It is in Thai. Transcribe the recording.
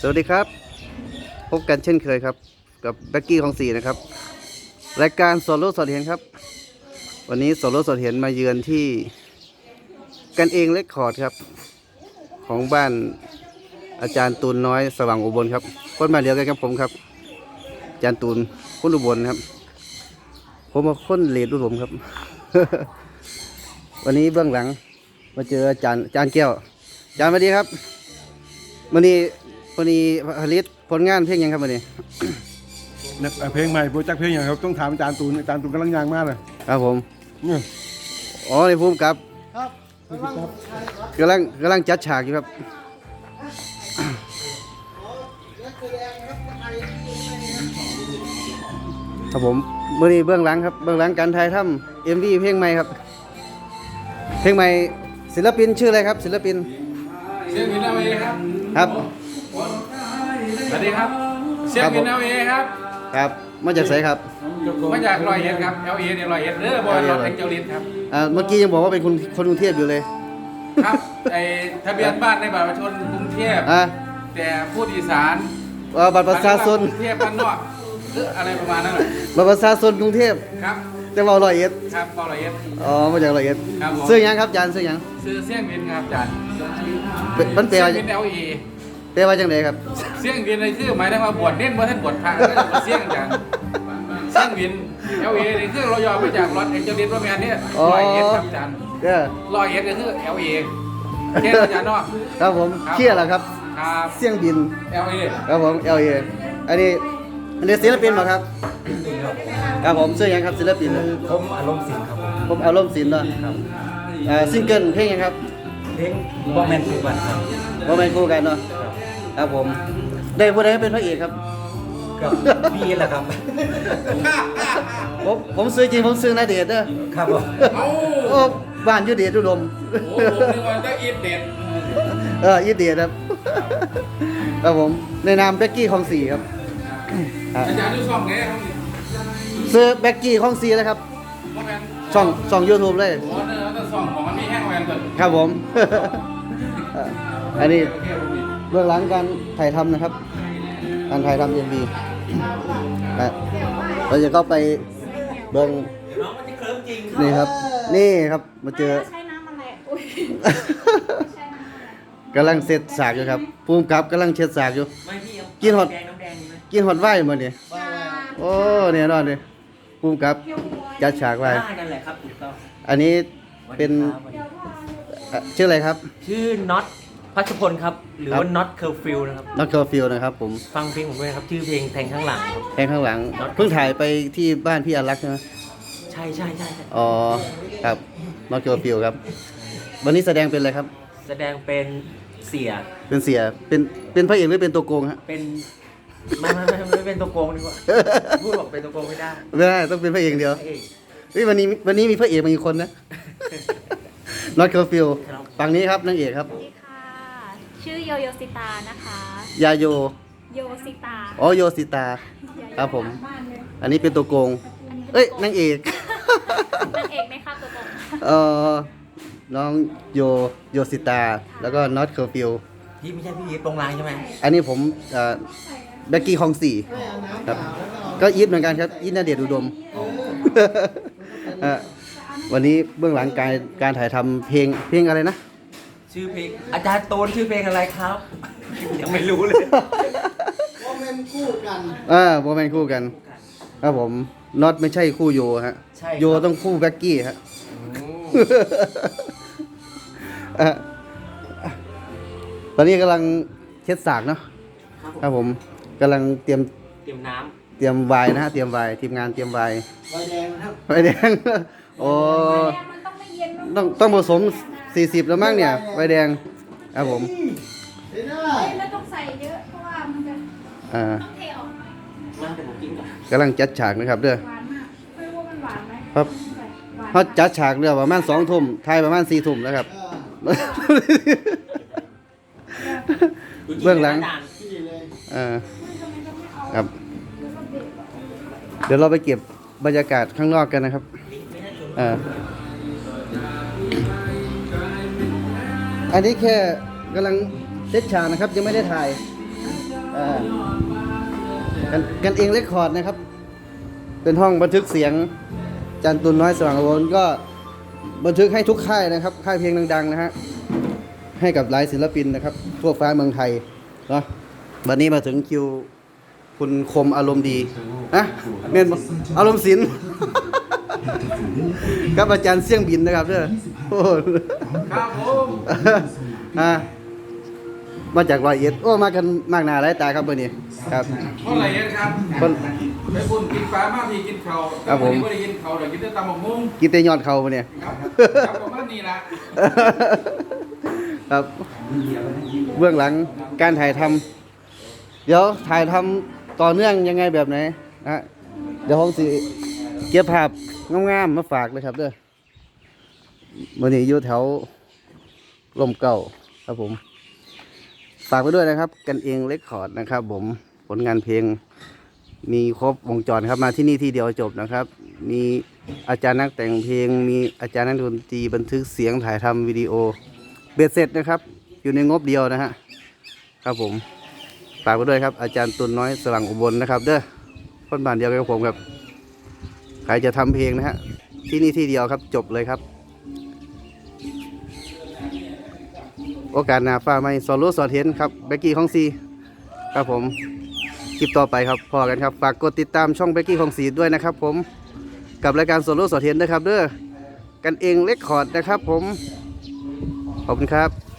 สวัสดีครับ พบกันเช่นเคยครับ กับแบ็กกี้ของสีนะครับ รายการสดรู้สดเห็นครับ วันนี้สดรู้สดเห็นมาเยือนที่กันเองเลคคอร์ดครับ ของบ้านอาจารย์ตูนน้อยสว่างอุบลครับคนมานเดียวกันกับผมครับอาจารย์ตูนคนอุบลครับ ผมมาคนเลดอุดมครับ วันนี้เบื้องหลัง มาเจออาจารย์อาจารย์แก้ว จารย์สวัสดีครับวันนี้วันนี้ผลิตผลงานเพลงยังครับวันนี้นักเพลงใหม่โปรเจกต์เพลงอย่างครับต้องถามอาจารย์ตูนอาจารย์ตูนกำลังยางมากเลยครับผมเนี่ยอ๋อในภูมิกับครับกำลังกำลังจัดฉากอยู่ครับครับผมมื่อนี้เบื้องหลังครับเบื้องหลังการถ่ายทำเอ็มวีเพลงใหม่ครับ เพลงใหม่ศิลปินชื่ออะไรครับ ศิลปิน เสียงวินเอาเอครับ ครับ สวัสดีครับ เสียงวินเอาเอครับ ครับ มาจากไสครับ มาจากรอยเอ็ดครับ LA เนี่ยรอยเอ็ดเด้อบอลรถแองเจลินครับ อ่า เมื่อกี้ยังบอกว่าเป็นคนคนกรุงเทพอยู่เลย ครับ ไอทะเบียนบ้านในบัตรประชาชนกรุงเทพอ่าแต่พูดอีสานอ่าบัตรประชาชนกรุงเทพบ้านนอกหรืออะไรประมาณนั้นแหละบัตรประชาชนกรุงเทพครับ แต่ว่าร้อยเอ็ดครับบอลรอยเอ็ดอ๋อมาจากร้อยเอ็ดครับผมซื้อหยังครับอาจารย์ซื้อหยังซื้อเสียงวินครับอาจารย์เป็นมันแปลเสียงว่าวิน LA แปลว่าจังไดครับเสียงวินในชื่อหมายถึงว่าบวชเน้นว่าท่านบวชพระก็จะมาเสียงอาจารย์เสียงวิน LA นี่คือเรายอมมาจากรถแองเจลินว่าแมนเนี่ยอ๋อรอยเอ็ดครับอาจารย์เด้อรอยเอ็ดก็คือ LA แค่อาจารย์เนาะครับผมครับเชี่ยแล้วครับครับเสี่ยงบิน LA ครับผม LA อันนี้อันนี้ศิลปินเหรอครับ ครับผมซื้อหยังครับศิลปินผมอารมณ์สินครับผมอารมณ์ศิลป์เนาะอ่าซิงเกิลเพลงหยังครับเพลงบอแมนทุกวันครับบ่แม่นคู่กันเนาะครับผม ได้ผู้ใดเป็นพระเอกครับ กับพี่แหละครับ ผมผมซื้อจริงผมซื้อนาเดชน์เด้อครับผมเอ้าโอ้บ้านอยู่เดชอุดม โอ้ผมนึกว่าจะอีทเด็ดเอออีเดียครับ ครับผมในนามเบกกี้ของสีครับครับ อาจารย์ดูช่องไงครับ ซื้อเบกกี้ของสีแล้วครับว่าแมนช่องช่องยูทูบเลยโอ้เนื้อแต่ช่องของมันมีแห้งแวนตัวครับผมเอ่ออันนี้โอเคโอเคเบื้องหลังการถ่ายทำนะครับ การถ่ายทำเอ็มบีเราจะเข้าไปเบื้องน้องมันจะเคลิ้มจริงนี่ครับ นี่ครับมาเจอใช้น้ำอะไรอุ้ยใช้น้ำอะไรกำลังเสร็จสากอยู่ครับภูมิกับกำลังเช็ดสากอยู่ไม่พี่เอากินหอดแดงน้ำแดงมีไหมกินหอดไหวมาเนี่ย โอ้เนี่ยนอนเลยภูมิกับจัดฉากไว้ได้นั่นแหละครับถูกต้องอันนี้เป็นสวัสดีครับเอ่อชื่ออะไรครับชื่อน็อตพัชพลครับ หรือครับว่าน็อตเคอร์ฟิลนะครับ น็อตเคอร์ฟิลนะครับ ผมฟังเพลงผมด้วยครับ ชื่อเพลงแทงข้างหลังครับแทงข้างหลัง Not เพิ่งถ่ายไปที่บ้านพี่อารักษ์ใช่ไหมใช่ใช่ใช่ใช่อ๋อครับน็อตเคอร์ฟิลครับ วันนี้แสดงเป็นอะไรครับ แสดงเป็นเสียเป็นเสียเป็นเป็นพระเอกหรือเป็นตัวโกงฮะเป็น ไม่ไม่ไม่ไม่เป็นตัวโกงดีกว่าพูดบอกเป็นตัวโกงไม่ได้ไม่ได้ต้องเป็นพระเอกเดียวเอ้ยเฮ้ยวันนี้วันนี้มีพระเอกมาอีกคนนะ น็อตเคอร์ฟิลครับ ฝั่งนี้ครับนางเอกครับ สวัสดีค่ะ ชื่อโยโยสิตานะคะ ยาโยโยสิตาอ๋อโยสิตา ครับผม อันนี้เป็นตัวโกง เอ้ยนางเอก นางเอกไหมคะตัวตรงเออน้องโยโยสิตา แล้วก็น็อตเคอร์ฟิลพี่ไม่ใช่พี่ตรงลายใช่ไหมอันนี้ผมเอ่อ แบ็กกี้คองสี่ครับ ก็อีทเหมือนกันครับอีทนาเดชอุดมเอ่อวันนี้เบื้องหลังการการถ่ายทำเพลงเพลงอะไรนะ ชื่อเพลงอาจารย์โตนชื่อเพลงอะไรครับ ยังไม่รู้เลยอ่าโมเมนคู่กันครับผมน็อตไม่ใช่คู่โยฮะใช่ครับโยต้องคู่แบ็กกี้ฮะอะตอนนี้กำลังเช็ดสากเนาะครับผม กำลังเตรียมเตรียมน้เตรียมไวน์นะฮะเตรียมไวน์ทีมงานเตรียมไวน์ำไวแดงนะครับไวน์แดง โอ้มันต้องไม่เย็นมันต้องต้องผสม 40 แล้วมั้งเนี่ยไวน์แดงครับผมแล้วต้องใส่เยอะเพราะว่ามันจะอ่าต้องเทออกมาแต่ผมกินก่อนกำลังจัดฉากนะครับเด้อ หวานมากไม่รู้ว่ามันหวานไหมครับใส่หวานเขาจัดฉากเรือประมาณสองทุ่มไทยประมาณสี่ทุ่มแล้วครับเบื้องหลังเออ ครับ เดี๋ยวเราไปเก็บบรรยากาศข้างนอกกันนะครับเอออันนี้แค่กำลังเซตฉากนะครับ ยังไม่ได้ถ่ายอ่ากันกันเองเรคคอร์ดนะครับ เป็นห้องบันทึกเสียงจานตุนน้อยสว่างอวรก็บันทึกให้ทุกค่ายนะครับ ค่ายเพลงดัง ๆ นะฮะให้กับหลายศิลปินนะครับ ทั่วฟ้าเมืองไทยเนาะวันนี้มาถึงคิว คุณคมอารมณ์ดีนะเมียนบ่อารมณ์ศิลป์ครับอาจารย์เสี่ยงบินนะครับเด้อโอ้โหครับผมอ่ามาจากร้อยเอ็ดโอ้มากันมากหน้าหลายตาครับเบอร์นี้ครับเท่าไหร่เอ็ดครับคนไปบุญกินปลามาพี่กินเขาวครับผมแต่วันนี้ไม่ได้กินเขาวเดี๋ยวกินแต่ตำบักมุ่งกินแต่ยอดเขาเบอร์นี้ครับครับประมาณนี้ละครับเบื้องหลังการถ่ายทำเดี๋ยวถ่ายทำ ต่อเนื่องยังไงแบบไหนนะเดี๋ยวผมสิเก็บภาพงามๆมาฝากเลยครับเด้อวันนี้อยู่แถวลมเก่าครับผม ฝากไปด้วยนะครับ กันเองเล็กคอร์ดนะครับผมผลงานเพลงมีครบวงจรครับมาที่นี่ที่เดียวจบนะครับ มีอาจารย์นักแต่งเพลง มีอาจารย์นักดนตรีบันทึกเสียงถ่ายทำวิดีโอ เบ็ดเสร็จนะครับ อยู่ในงบเดียวนะฮะครับผม ฝากไปด้วยครับ อาจารย์ตุนน้อยสลังอุบลนะครับ เด้อคนบ้านเดียวกับผมครับ ใครจะทำเพลงนะฮะ ที่นี่ที่เดียวครับจบเลยครับ โอกาสหน้าฟ้าไม่สอนรู้สอนเห็นครับเบกกี้ของซีครับผมคลิปต่อไปครับพอกันครับฝากกดติดตามช่องเบกกี้ของซีด้วยนะครับ ผมกับรายการสอนรู้สอนเห็นนะครับ เด้อกันเองเล็กคอร์ดนะครับ ผมขอบคุณครับ